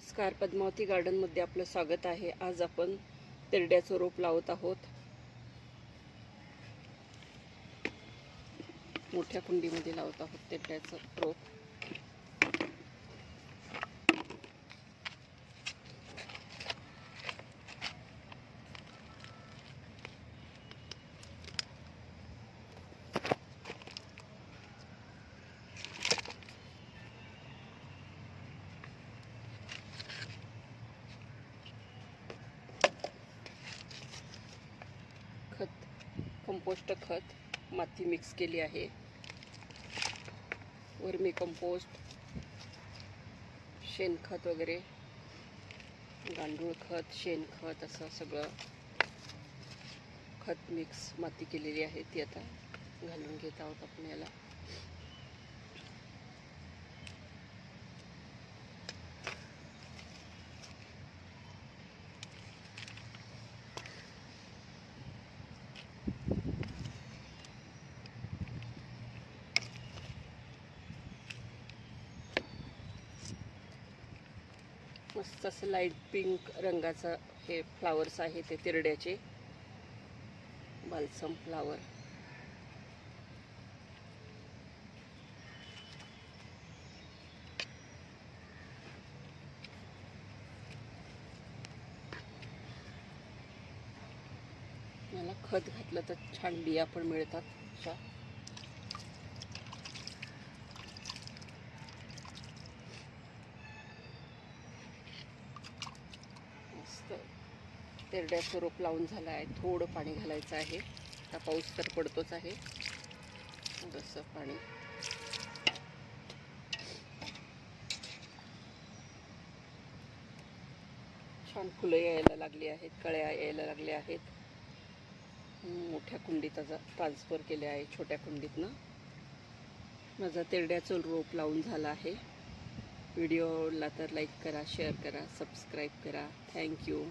नमस्कार पद्मावती गार्डनमध्ये आपलं स्वागत आहे. आज आपण तेरड्याचं रोप लावत आहोत. मोठ्या कुंडीमध्ये लावत आहोत तेरड्याचं रोप खत कंपोस्ट खत माती मिक्स केली आहे. वर्मी कंपोस्ट शेणखत वगैरे गांडूळ खत शेणखत असं सगळं खत मिक्स माती केलेली आहे ती आता घालून घेत आहोत आपण याला. मस्त असं लाइट पिंक रंगाचं हे फ्लावर्स आहे ते तिरड्याचे. बाल्सम फ्लावर मला खत घातलं तर छान बिया पण मिळतात. अशा मस्त तेरड्याचं रोप लावून झालं आहे. थोडं पाणी घालायचं आहे. आता पाऊस तर पडतोच आहे. थोडंसं पाणी. छान फुलं यायला लागली आहेत कळ्या यायला लागल्या आहेत. मोठ्या कुंडीत आता ट्रान्सफर केले आहे छोट्या कुंडीतनं. माझा तेरड्याचं रोप लावून झाला आहे. व्हिडिओला तर लाईक करा शेअर करा सबस्क्राईब करा. थँक्यू.